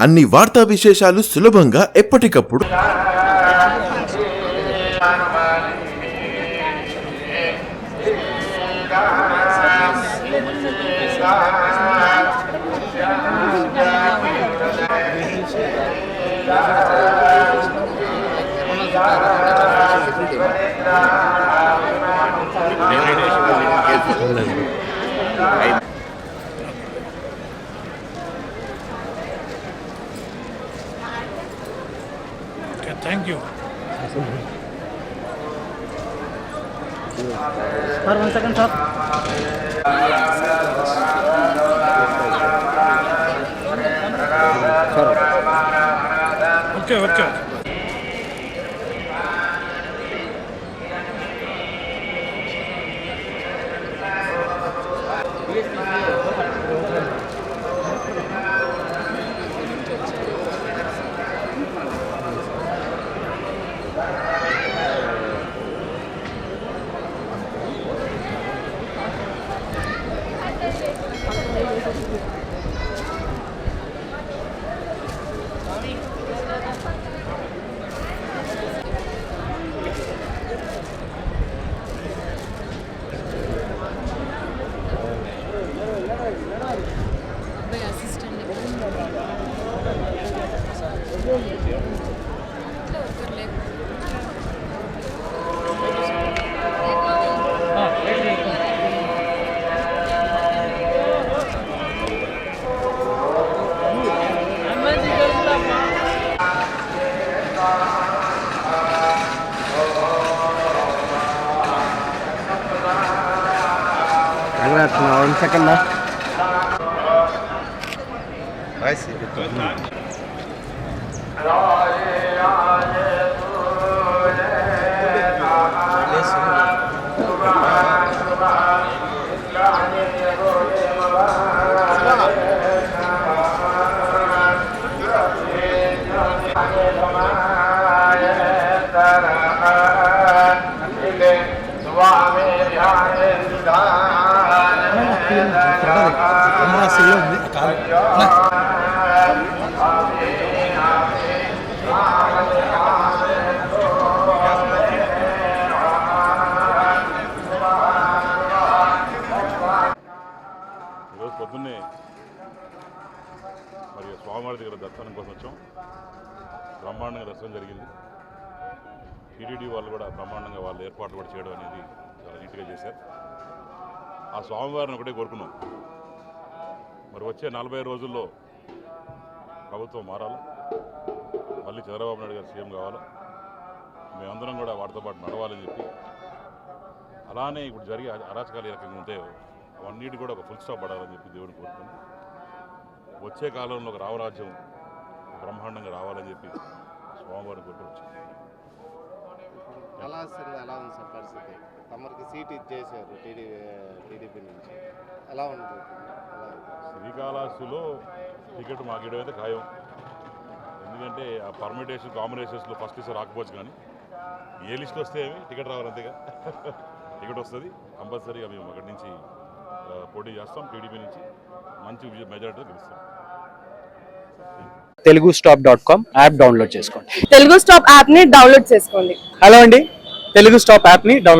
అన్ని వార్తా విశేషాలు సులభంగా ఎప్పటికప్పుడు. Thank you. For one second, sir. Okay, okay. careful. I Okay, thank you. Sir one second sir Vai ser, Beto. Vamos a ఈరోజు పొద్దున్నే మరి స్వామివారి దగ్గర దర్శనం కోసం వచ్చాం. బ్రహ్మాండంగా దర్శనం జరిగింది. టీటీడీ వాళ్ళు కూడా బ్రహ్మాండంగా వాళ్ళు ఏర్పాట్లు కూడా చేయడం అనేది చాలా నీట్గా చేశారు. ఆ స్వామివారిని ఒకటే కోరుకున్నాం. మరి వచ్చే నలభై రోజుల్లో ప్రభుత్వం మారాలి? మళ్ళీ చంద్రబాబు నాయుడు గారు సీఎం కావాలా? మేమందరం కూడా వాటితో పాటు నడవాలని చెప్పి. అలానే ఇప్పుడు జరిగే అరాచకాలు ఏ రకంగా ఉంటే అవన్నిటి కూడా ఒక ఫుల్ స్టాప్ పడాలని చెప్పి దేవుని కోరుకుని వచ్చే కాలంలో ఒక రామరాజ్యం బ్రహ్మాండంగా రావాలని చెప్పి స్వామివారిని కోరుకుని వచ్చాం. కళాశాల ఎలా ఉంది సార్ పరిస్థితి? తమరికి సీట్ ఇచ్చేసారు టీడీ టీడీపీ నుంచి. ఎలా ఎలా శ్రీకాళహస్తిలో టికెట్ మాకు ఇవ్వడం అయితే ఖాయం. ఎందుకంటే ఆ పర్మిటేషన్ కాంబినేషన్స్లో ఫస్ట్ లిస్ట్ రాకపోవచ్చు కానీ ఏ లిస్ట్ వస్తే ఏమి టికెట్ రావాలి అంతేగా. టికెట్ వస్తుంది కంపల్సరీగా మేము అక్కడి నుంచి పోటీ చేస్తాం టీడీపీ నుంచి మంచి మెజారిటీతో గెలుస్తాం. Telugu stop dot com app download చేసుకోండి. తెలుగు స్టాప్ యాప్ని డౌన్లోడ్ చేసుకోండి. హలో అండి తెలుగు స్టాప్ యాప్ని డౌన్లోడ్